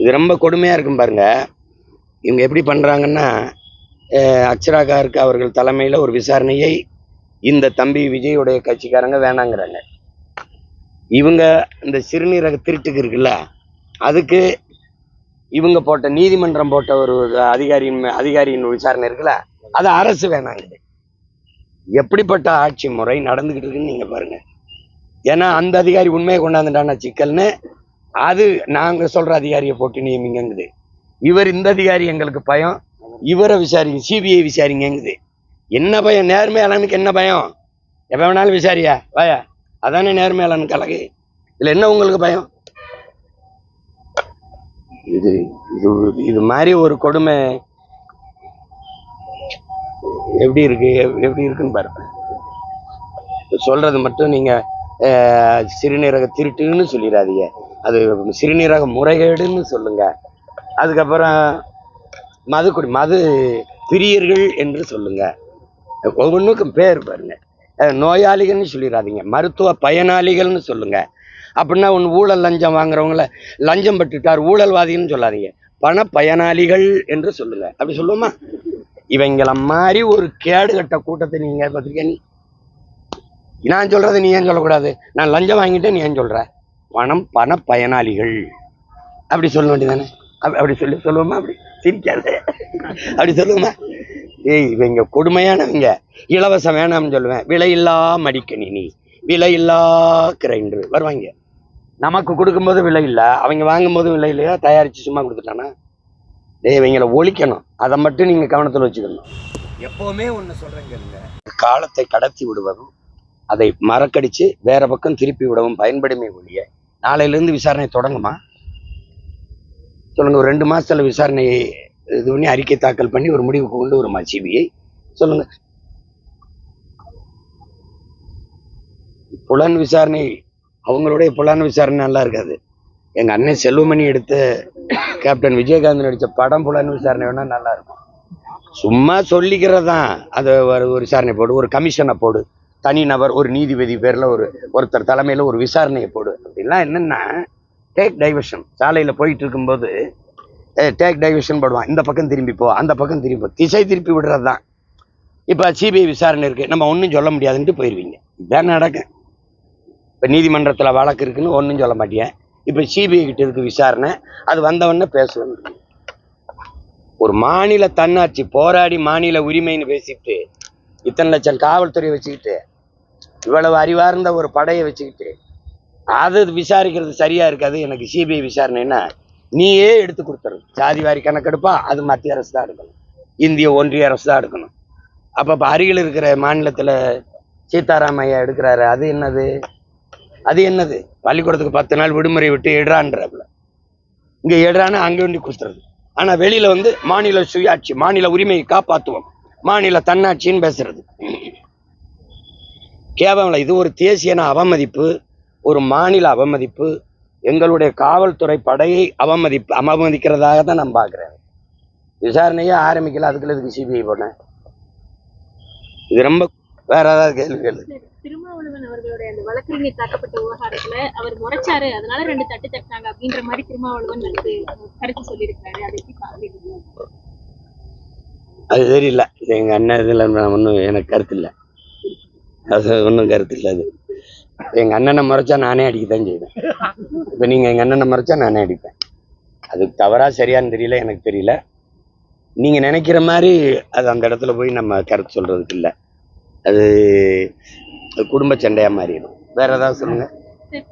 இது ரொம்ப கொடுமையாக இருக்கும் பாருங்கள் இவங்க எப்படி பண்ணுறாங்கன்னா அக்ஷரா அவர்கள் தலைமையில் ஒரு விசாரணையை இந்த தம்பி விஜயுடைய கட்சிக்காரங்க வேணாங்கிறாங்க. இவங்க இந்த சிறுநீரக திருட்டுக்கு இருக்குல்ல அதுக்கு இவங்க போட்ட நீதிமன்றம் போட்ட ஒரு அதிகாரியின் அதிகாரியின் விசாரணை இருக்குல்ல அது அரசு வேணாங்குது. எப்படிப்பட்ட ஆட்சி முறை நடந்துக்கிட்டு இருக்குன்னு நீங்கள் பாருங்கள் ஏன்னா அந்த அதிகாரி உண்மையை கொண்டாந்துட்டான சிக்கல்னு அது நாங்க சொல்ற அதிகாரியை போட்டு நியமிங்கங்குது. இவர் இந்த அதிகாரி எங்களுக்கு பயம் இவரை விசாரிங்க சிபிஐ விசாரிங்கங்குது. என்ன பயம்? நேர்மையாளனுக்கு என்ன பயம்? எப்ப வேணாலும் விசாரியா? வாயா. அதானே நேர்மையாளனுக்கு அழகு இதுல என்ன உங்களுக்கு பயம்? இது இது இது மாதிரி ஒரு கொடுமை எப்படி இருக்கு? எப்படி இருக்குன்னு பாருங்க சொல்றது மட்டும் நீங்க அஹ், சிறுநீரக திருட்டுன்னு சொல்லிடாதீங்க அது சிறுநீரக முறைகேடுன்னு சொல்லுங்க. அதுக்கப்புறம் மது குடி மது பிரியர்கள் என்று சொல்லுங்க. ஒவ்வொன்றுக்கும் பேர் பாருங்க. நோயாளிகள்னு சொல்லிடாதீங்க மருத்துவ பயனாளிகள்னு சொல்லுங்க. அப்படின்னா ஒன்று ஊழல் லஞ்சம் வாங்குறவங்கள லஞ்சம் பட்டுட்டார் ஊழல்வாதின்னு சொல்லாதீங்க. பண பயனாளிகள் என்று சொல்லுங்க. அப்படி சொல்லுவோமா? இவங்கள மாதிரி ஒரு கேடு கட்ட கூட்டத்தை நீங்க பார்த்துருக்கேன் நான் சொல்கிறத நீ ஏன் சொல்லக்கூடாது? நான் லஞ்சம் வாங்கிட்டேன் நீ ஏன் சொல்கிறேன் பணம் பண பயனாளிகள் அப்படி சொல்ல வேண்டியதானே அப்படி சொல்லி சொல்லுவோமா அப்படி? சிரிக்காது. அப்படி சொல்லுவோமா? ஏய் இவங்க கொடுமையானவங்க. இலவசம் வேணாம்னு சொல்லுவேன். விலையில்லா மடிக்கணினி விலையில்லா கிரைண்டர். வருவாங்க. நமக்கு கொடுக்கும்போது விலை இல்லை. அவங்க வாங்கும்போது விலை இல்லையா? தயாரித்து சும்மா கொடுத்துட்டானா? டேய் இவங்களை ஒழிக்கணும். அதை மட்டும் நீங்கள் கவனத்தில் வச்சுக்கணும். எப்போவுமே ஒன்று சொல்கிறேங்க காலத்தை கடத்தி விடுவதும் அதை மறக்கடிச்சு வேற பக்கம் திருப்பி விடவும் பயன்படுமே ஒழிய நாளையிலேருந்து விசாரணை தொடங்குமா? சொல்லுங்க ஒரு ரெண்டு மாசத்துல விசாரணை இது பண்ணி அறிக்கை தாக்கல் பண்ணி ஒரு முடிவுக்கு கொண்டு வருமா சிபிஐ? சொல்லுங்க. புலன் விசாரணை அவங்களுடைய புலன் விசாரணை நல்லா இருக்காது. எங்க அண்ணன் செல்வமணி எடுத்த கேப்டன் விஜயகாந்த் நடிச்ச படம் புலன் விசாரணை வேணால் நல்லா இருக்கும். சும்மா சொல்லிக்கிறதான். அதை ஒரு விசாரணை போடு ஒரு கமிஷனை போடு. தனிநபர் ஒரு நீதிபதி பேரில் ஒரு ஒருத்தர் தலைமையில் ஒரு விசாரணையை போடு. அப்படின்னா என்னன்னா டேக் டைவர்ஷன் சாலையில் போயிட்டு இருக்கும்போது டேக் டைவர்ஷன் போடுவான். இந்த பக்கம் திரும்பி போ அந்த பக்கம் திரும்பி போ. திசை திருப்பி விடுறது தான் இப்போ சிபிஐ விசாரணை இருக்குது நம்ம ஒன்றும் சொல்ல முடியாதுன்ட்டு போயிடுவீங்க இதான் நடக்கும் இப்போ நீதிமன்றத்தில் வழக்கு இருக்குன்னு ஒன்றும் சொல்ல மாட்டேன் இப்போ சிபிஐ கிட்ட இருக்கு விசாரணை. அது வந்தவொடனே பேசுவேன் ஒரு மாநில தன்னாட்சி போராடி மாநில உரிமைன்னு பேசிட்டு இத்தனை லட்சம் காவல்துறை வச்சுக்கிட்டு இவ்வளவு அறிவார்ந்த ஒரு படையை வச்சுக்கிட்டு அது விசாரிக்கிறது சரியா இருக்காது எனக்கு சிபிஐ விசாரணைன்னா நீயே எடுத்து கொடுத்துரு. ஜாதி வாரி கணக்கெடுப்பா அது மத்திய அரசு தான் எடுக்கணும். இந்திய ஒன்றிய அரசு தான் எடுக்கணும். அப்போ இப்போ அருகில் இருக்கிற மாநிலத்தில் சீதாராமையா எடுக்கிறாரு அது என்னது? அது என்னது? பள்ளிக்கூடத்துக்கு பத்து நாள் விடுமுறை விட்டு எடுறான்றப்பல. இங்கே எடுறான்னு அங்கே வேண்டி கொடுத்துறது. ஆனால் வெளியில் வந்து மாநில சுயாட்சி மாநில உரிமையை காப்பாற்றுவோம் மாநில தன்னாட்சின்னு பேசுறது. கேவலம். இது ஒரு தேசியன அவமதிப்பு ஒரு மாநில அவமதிப்பு எங்களுடைய காவல்துறை படையை அவமதிப்பு அவமதிக்கிறதாக தான் நான் பார்க்குறேன். விசாரணையே ஆரம்பிக்கல அதுக்குள்ள இதுக்கு சிபிஐ போனேன் இது ரொம்ப வேற ஏதாவது கேள்வி கேளு. திருமாவளவன் அவர்களுடைய அந்த வழக்கறிஞர் தாக்கப்பட்ட விவகாரத்துல அவர் முறைச்சாரு அதனால ரெண்டு தட்டு தட்டினாங்க அப்படின்ற மாதிரி திருமாவளவன் வந்து கருத்து சொல்லியிருக்காரு அதை எப்படி பாக்குறீங்க அது தெரியல எங்க அண்ணன் இதுல ஒன்றும் எனக்கு கருத்து இல்லை. அது ஒன்றும் கருத்து இல்லை அது. எங்க அண்ணனை முறைச்சா நானே அடிக்கத்தான் செய்வேன். இப்போ நீங்க எங்க அண்ணனை முறைச்சா நானே அடிப்பேன். அது தவறா சரியான்னு தெரியல எனக்கு தெரியல. நீங்க நினைக்கிற மாதிரி அது அந்த இடத்துல போய் நம்ம கருத்து சொல்றதுக்கு இல்லை. அது குடும்ப சண்டையா மாறிடும். வேற ஏதாவது சொல்லுங்க.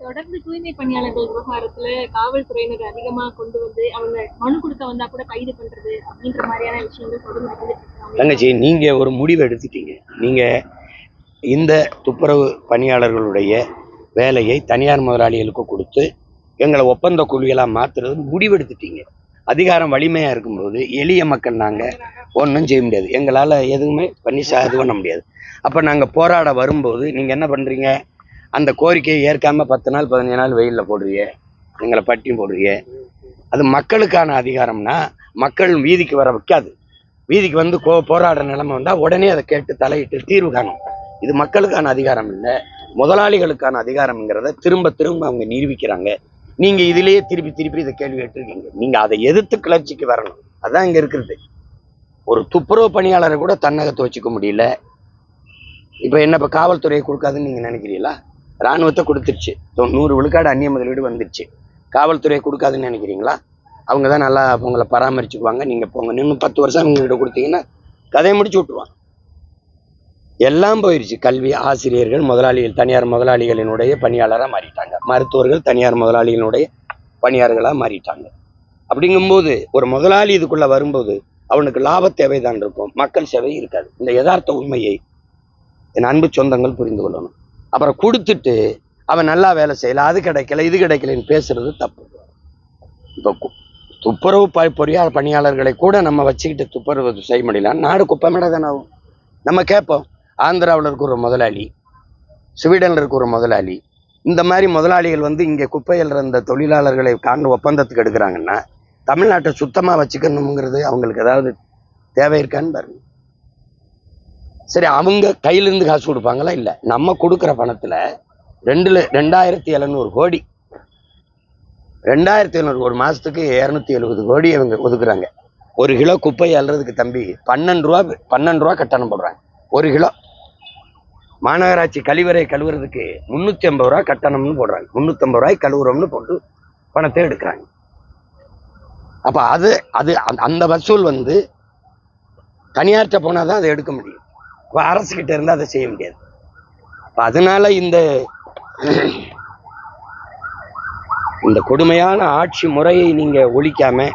தொடர்ந்து தூய்மை பணியாளர்கள் விவகாரத்துல காவல்துறையினர் அதிகமா கொண்டு வந்து அவங்க மனு கொடுக்க வந்தா கூட கைது பண்றது அப்படின்ற மாதிரியான விஷயங்கள் தொடர்ந்து தங்கச்சி நீங்க ஒரு முடிவு எடுத்துட்டீங்க. நீங்க இந்த துப்புரவு பணியாளர்களுடைய வேலையை தனியார் முதலாளிகளுக்கு கொடுத்து எங்களை ஒப்பந்த கூலிகளாக மாற்றுறது முடிவெடுத்துட்டீங்க. அதிகாரம் வலிமையாக இருக்கும்போது எளிய மக்கள் நாங்கள் ஒன்றும் செய்ய முடியாது. எங்களால் எதுவுமே பண்ணி சா இது பண்ண முடியாது. அப்போ நாங்கள் போராட வரும்போது நீங்கள் என்ன பண்ணுறீங்க அந்த கோரிக்கையை ஏற்காம பத்து நாள் பதினஞ்சு நாள் வெயிலில் போடுறீங்க. எங்களை பட்டியும் போடுறீங்க. அது மக்களுக்கான அதிகாரம்னா மக்கள் வீதிக்கு வர வைக்காது. வீதிக்கு வந்து கோ போராடுற நிலைமை வந்தால் உடனே அதை கேட்டு தலையிட்டு தீர்வு காணும். இது மக்களுக்கான அதிகாரம் இல்லை. முதலாளிகளுக்கான அதிகாரம்ங்கிறத திரும்ப திரும்ப அவங்க நிரூபிக்கிறாங்க. நீங்க இதுலயே திருப்பி திருப்பி இதை கேள்வி கேட்டிருக்கீங்க. நீங்க அதை எதிர்த்து கிளர்ச்சிக்கு வரணும். அதான் இங்க இருக்கிறது. ஒரு துப்புரவு பணியாளரை கூட தன்னகத்தை வச்சுக்க முடியல. இப்போ என்ன இப்போ காவல்துறையை கொடுக்காதுன்னு நீங்க நினைக்கிறீங்களா? இராணுவத்தை கொடுத்துருச்சு. தொண்ணூறு விழுக்காடு அந்நிய முதலீடு வந்துருச்சு. காவல்துறையை கொடுக்காதுன்னு நினைக்கிறீங்களா? அவங்க தான் நல்லா உங்களை பராமரிச்சுக்குவாங்க. நீங்க போங்க. இன்னும் பத்து வருஷம் அவங்க கிட்ட கொடுத்தீங்கன்னா கதையை முடிச்சு விட்டுருவாங்க. எல்லாம் போயிடுச்சு கல்வி ஆசிரியர்கள் முதலாளிகள் தனியார் முதலாளிகளினுடைய பணியாளராக மாறிட்டாங்க. மருத்துவர்கள் தனியார் முதலாளிகளுடைய பணியாளர்களாக மாறிட்டாங்க. அப்படிங்கும்போது ஒரு முதலாளி இதுக்குள்ள வரும்போது அவனுக்கு லாப தேவைதான் இருக்கும். மக்கள் சேவை இருக்காது. இந்த யதார்த்த உண்மையை என் அன்பு சொந்தங்கள் புரிந்து கொள்ளணும். அப்புறம் கொடுத்துட்டு அவன் நல்லா வேலை செய்யல அது கிடைக்கல இது கிடைக்கலன்னு பேசுறது தப்பு. இப்போ துப்புரவு ப பொறியாளர் பணியாளர்களை கூட நம்ம வச்சுக்கிட்டு துப்புரவு செய்ய முடியல நாடு குப்பமேட தானே ஆகும். நம்ம கேட்போம் ஆந்திராவில் இருக்க ஒரு முதலாளி ஸ்வீடனில் இருக்கிற ஒரு முதலாளி இந்த மாதிரி முதலாளிகள் வந்து இங்கே குப்பையில் இருந்த தொழிலாளர்களை காண்டு ஒப்பந்தத்துக்கு எடுக்கிறாங்கன்னா தமிழ்நாட்டை சுத்தமாக வச்சுக்கணுங்கிறது அவங்களுக்கு ஏதாவது தேவை இருக்கான்னு பாருங்க. சரி அவங்க கையிலேருந்து காசு கொடுப்பாங்களா? இல்லை. நம்ம கொடுக்குற பணத்தில் ரெண்டுல ரெண்டாயிரத்தி எழுநூறு கோடி ரெண்டாயிரத்தி எழுநூறு ஒரு மாதத்துக்கு இரநூத்தி எழுபது கோடி அவங்க ஒதுக்குறாங்க. ஒரு கிலோ குப்பை அல்றதுக்கு தம்பி பன்னெண்டு ரூபா பன்னெண்டு ரூபா கட்டணம் போடுறாங்க. ஒரு கிலோ. மாநகராட்சி கழிவறை கழுவுறதுக்கு முந்நூற்றி ஐம்பது ரூபா கட்டணம்னு போடுறாங்க. முந்நூற்றம்பது ரூபாய் கழுவுறோம்னு போட்டு பணத்தை எடுக்கிறாங்க. அப்போ அது அது அந்த- வசூல் வந்து தனியார்கிட்ட போனால் தான் அதை எடுக்க முடியும். இப்போ அரசுக்கிட்ட இருந்தால் அதை செய்ய முடியாது. அப்போ அதனால இந்த இந்த கொடுமையான ஆட்சி முறையை நீங்கள் ஒழிக்காம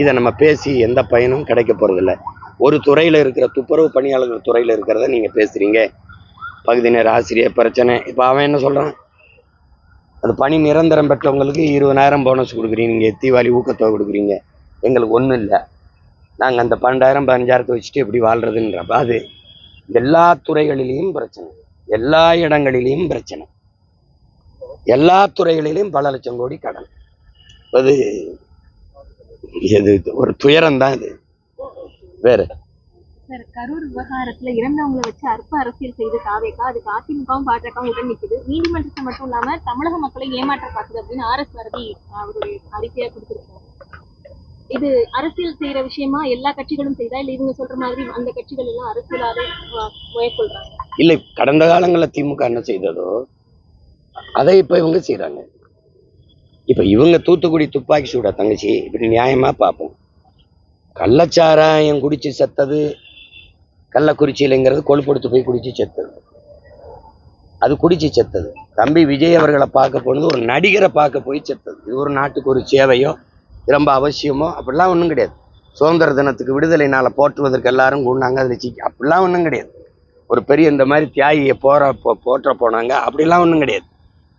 இதை நம்ம பேசி எந்த பயனும் கிடைக்க போகிறதில்ல ஒரு துறையில் இருக்கிற துப்புரவு பணியாளர்கள் துறையில் இருக்கிறத நீங்கள் பேசுகிறீங்க பகுதி நேர ஆசிரியர் பிரச்சனை. இப்போ அவன் என்ன சொல்கிறான் அது பணி நிரந்தரம் பெற்றவங்களுக்கு இருபதாயிரம் போனஸ் கொடுக்குறீங்க. நீங்கள் தீபாவளி ஊக்கத்தொகை கொடுக்குறீங்க. எங்களுக்கு ஒன்றும் இல்லை. நாங்கள் அந்த பன்னெண்டாயிரம் பதினஞ்சாயிரத்தை வச்சுட்டு எப்படி வாழ்கிறதுன்றப்ப அது எல்லா துறைகளிலையும் பிரச்சனை. எல்லா இடங்களிலையும் பிரச்சனை. எல்லா துறைகளிலும் பல லட்சம் கோடி கடன். அது எது ஒரு துயரம் தான் இது. வேற. சார் கரூர் விவகாரத்துல இறந்தவங்களை வச்சு அற்ப அரசியல் செய்து தாவேக்கா அதுக்கு அதிமுகவும் பாஜகவும் உடன் நிக்குது. நீதிமன்றத்தை மட்டும் இல்லாம தமிழக மக்களை ஏமாற்ற பார்க்குது அப்படின்னு ஆர் எஸ் பாரதி அவருடைய அறிக்கையா கொடுத்திருக்காரு. இது அரசியல் செய்யற விஷயமா எல்லா கட்சிகளும் செய்தா இல்ல இவங்க சொல்ற மாதிரி அந்த கட்சிகள் எல்லாம் அரசியலாவே மேற்கொள்றாங்க இல்லை கடந்த காலங்களில் திமுக என்ன செய்ததோ அதை இப்போ இவங்க செய்கிறாங்க இப்போ இவங்க தூத்துக்குடி துப்பாக்கி சூடா தங்கச்சி இப்படி நியாயமாக பார்ப்போம். கள்ளச்சாராயம் குடிச்சு செத்தது கள்ளக்குறிச்சியிலங்கிறது கொழுப்படுத்து போய் குடிச்சு செத்தது. அது குடிச்சு செத்தது. தம்பி விஜய் அவர்களை பார்க்க போனது ஒரு நடிகரை பார்க்க போய் செத்தது. இது ஒரு நாட்டுக்கு ஒரு சேவையோ ரொம்ப அவசியமோ அப்படிலாம் ஒன்றும் கிடையாது. சுதந்திர தினத்துக்கு விடுதலை நாளை போற்றுவதற்கு எல்லாரும் கூண்டாங்க அதில் சிக்கி அப்படிலாம் ஒன்றும் கிடையாது. ஒரு பெரிய இந்த மாதிரி தியாகியை போற போ- போற்ற போனாங்க அப்படிலாம் ஒன்றும் கிடையாது.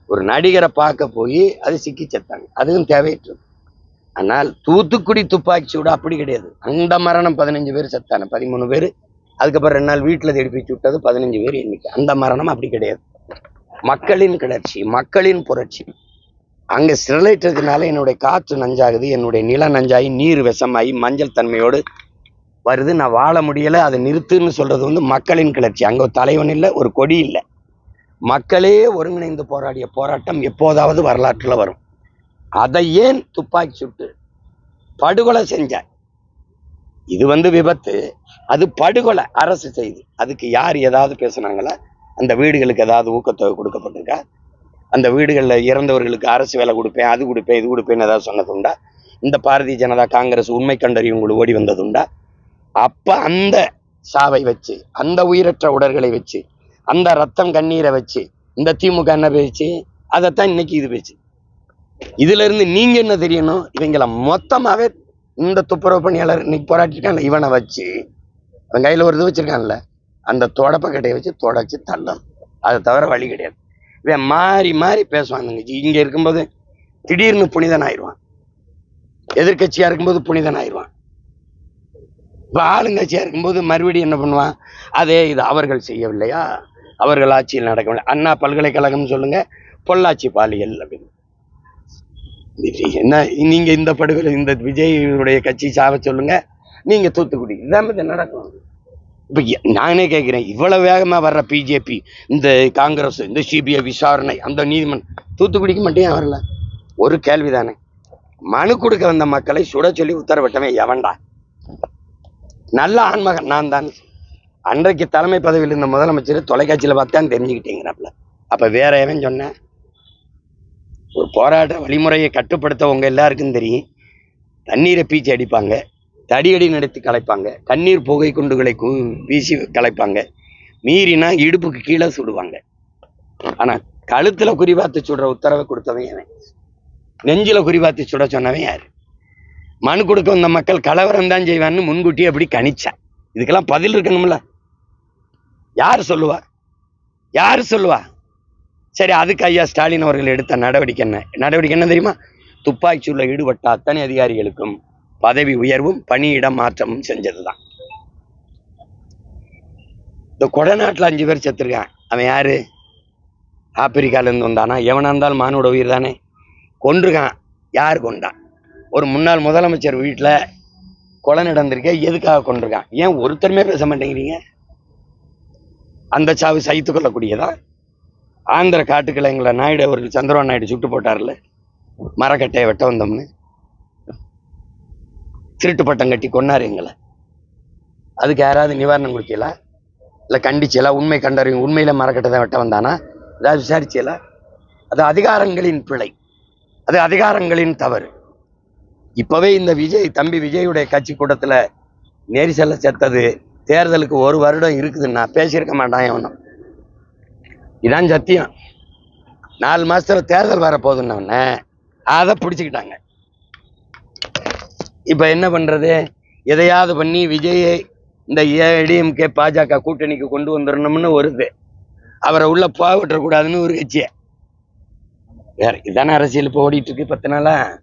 ஒரு நடிகரை பார்க்க போய் அது சிக்கி செத்தாங்க. அதுவும் தேவையற்றது. ஆனால் தூத்துக்குடி துப்பாக்கி சூடு அப்படி கிடையாது. அந்த மரணம் பதினஞ்சு பேர் செத்தான பதிமூணு பேர். அதுக்கப்புறம் ரெண்டு நாள் வீட்டில் தேடி போய் சுட்டது பதினஞ்சு பேர் எண்ணிக்கை. அந்த மரணம் அப்படி கிடையாது. மக்களின் கிளர்ச்சி மக்களின் புரட்சி. அங்கே ஸ்டெர்லைட் என்னுடைய காற்று நஞ்சாகுது என்னுடைய நில நஞ்சாகி நீர் விஷமாகி மஞ்சள் தன்மையோடு வருது. நான் வாழ முடியலை அதை நிறுத்துன்னு சொல்கிறது வந்து மக்களின் கிளர்ச்சி. அங்கே ஒரு தலைவன் இல்லை ஒரு கொடி இல்லை. மக்களே ஒருங்கிணைந்து போராடிய போராட்டம் எப்போதாவது வரலாற்றில் வரும். அதை ஏன் துப்பாக்கி சுட்டு படுகொலை செஞ்சாய்? இது வந்து விபத்து. அது படுகொலை அரசு செய்து. அதுக்கு யார் ஏதாவது பேசுனாங்களா? அந்த வீடுகளுக்கு ஏதாவது ஊக்கத்தொகை கொடுக்கப்பட்டிருக்கா? அந்த வீடுகளில் இறந்தவர்களுக்கு அரசு வேலை கொடுப்பேன் அது கொடுப்பேன் இது கொடுப்பேன்னு ஏதாவது சொன்னதுண்டா? இந்த பாரதிய ஜனதா காங்கிரஸ் உண்மை கண்டறியும் உங்களுக்கு ஓடி வந்ததுண்டா? அப்ப அந்த சாவை வச்சு அந்த உயிரற்ற உடல்களை வச்சு அந்த ரத்தம் கண்ணீரை வச்சு இந்த திமுக என்ன பேச்சு? அதைத்தான் இன்னைக்கு இது பேச்சு. இதுல இருந்து நீங்க என்ன தெரியணும்? இவங்கள மொத்தமாவே இந்த துப்புரவு பணியாளர் இன்னைக்கு போராட்டிருக்கான்ல இவனை வச்சு அவன் கையில ஒரு இது வச்சிருக்கான்ல அந்த தொடப்பக்கட்டையை வச்சு தொடச்சு தள்ளணும். அதை தவிர வழி கிடையாது. இவன் மாறி மாறி பேசுவான் தங்கச்சி இங்க இருக்கும்போது திடீர்னு புனிதன் ஆயிடுவான். எதிர்க்கட்சியா இருக்கும்போது புனிதன் ஆயிடுவான். இப்போ ஆளுங்கட்சியா இருக்கும்போது மறுபடியும் என்ன பண்ணுவான்? அதே இது அவர்கள் செய்யவில்லையா? அவர்கள் ஆட்சியில் நடக்கவில்லை. அண்ணா பல்கலைக்கழகம் சொல்லுங்க பொள்ளாச்சி பாலியல் அப்படின்னு. என்ன நீங்க இந்த படுகொலை இந்த விஜயுடைய கட்சி சாவ சொல்லுங்க. நீங்க தூத்துக்குடி. இதான் நடக்கும். இப்ப நானே கேட்கிறேன் இவ்வளவு வேகமா வர்ற பிஜேபி இந்த காங்கிரஸ் இந்த சிபிஐ விசாரணை அந்த நீதிமன்றம் தூத்துக்குடிக்கு மட்டும் ஏன் வரல? ஒரு கேள்விதானே மனு கொடுக்க வந்த மக்களை சுட சொல்லி உத்தரவிட்டவன் எவன்டா? நல்ல ஆண்மகன் நான் தான். அன்றைக்கு தலைமை பதவியில் இருந்த முதலமைச்சர் தொலைக்காட்சியில் பார்த்தான் தெரிஞ்சுக்கிட்டீங்கிறாப்புல அப்ப வேற எவன் சொன்னேன் ஒரு போராட்ட வழிமுறையை கட்டுப்படுத்தவங்க எல்லாருக்கும் தெரியும். தண்ணீரை பீச்சி அடிப்பாங்க. தடியடி நடத்தி கலைப்பாங்க. கண்ணீர் புகை குண்டுகளை கு வீசி கலைப்பாங்க. மீறினா இடுப்புக்கு கீழே சுடுவாங்க. ஆனா கழுத்துல குறிபார்த்து சுடுற உத்தரவை கொடுத்தவன் அவன் நெஞ்சில் குறிபார்த்து சுட சொன்னவன் யாரு? மனு கொடுக்க வந்த மக்கள் கலவரம் தான் செய்வான்னு முன்கூட்டியே அப்படி கணிச்சான். இதுக்கெல்லாம் பதில் இருக்கணும்ல. யார் சொல்லுவா? யார் சொல்லுவா? சரி அதுக்கு ஐயா ஸ்டாலின் அவர்கள் எடுத்த நடவடிக்கை என்ன? நடவடிக்கை என்ன தெரியுமா? துப்பாக்கி ஈடுபட்ட அத்தனை அதிகாரிகளுக்கும் பதவி உயர்வும் பணியிடம் மாற்றமும் செஞ்சதுதான். இந்த கொடநாட்டில் அஞ்சு பேர் செத்துருக்கான் அவன் யாரு? ஆப்பிரிக்கால இருந்து வந்தானா? எவனா இருந்தாலும் மானோட உயிர் தானே. கொன்றுக்கான். யார் கொண்டான் ஒரு முன்னாள் முதலமைச்சர் வீட்டில் கொலை நடந்திருக்க எதுக்காக கொண்டிருக்கான் ஏன் ஒருத்தருமே பேச மாட்டேங்கிறீங்க? அந்த சாவு சைத்து கொள்ளக்கூடியதா? ஆந்திர காட்டுக்களை எங்களை நாயுடு அவர்கள் சந்திரபாபு நாயுடு சுட்டு போட்டார்ல? மரக்கட்டையை வெட்ட வந்தோம்னு. திருட்டு பட்டம் கட்டி கொன்னார் எங்களை. அதுக்கு யாராவது நிவாரணம் கொடுக்கல இல்லை கண்டிச்சல உண்மை கண்டறியும் உண்மையில மரக்கட்டை தான் வெட்ட வந்தானா? ஏதாவது விசாரிச்சல அது அதிகாரங்களின் பிழை. அது அதிகாரங்களின் தவறு. இப்பவே இந்த விஜய் தம்பி விஜயுடைய கட்சி கூட்டத்துல நெரிசலை செத்தது. தேர்தலுக்கு ஒரு வருடம் இருக்குதுன்னா பேசியிருக்க மாட்டான் எவனும் இதான் சத்தியம். நாலு மாசத்துல தேர்தல் வரப்போகுதுன்னொடனே அதை பிடிச்சிக்கிட்டாங்க. இப்ப என்ன பண்றது? எதையாவது பண்ணி விஜயை இந்த ஏடிஎம்கே பாஜக கூட்டணிக்கு கொண்டு வந்துடணும்னு வருது. அவரை உள்ள போக விட்டுறக்கூடாதுன்னு ஒரு கட்சியை. வேற இதானே அரசியல் இப்போ ஓடிட்டு இருக்கு பத்து நாளா?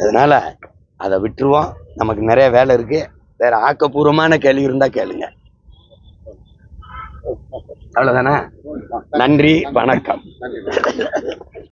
அதனால அதை விட்டுருவோம். நமக்கு நிறைய வேலை இருக்கு. வேற ஆக்கப்பூர்வமான கேள்வி இருந்தா கேளுங்க. அவ்வளவுதானே? நன்றி வணக்கம்.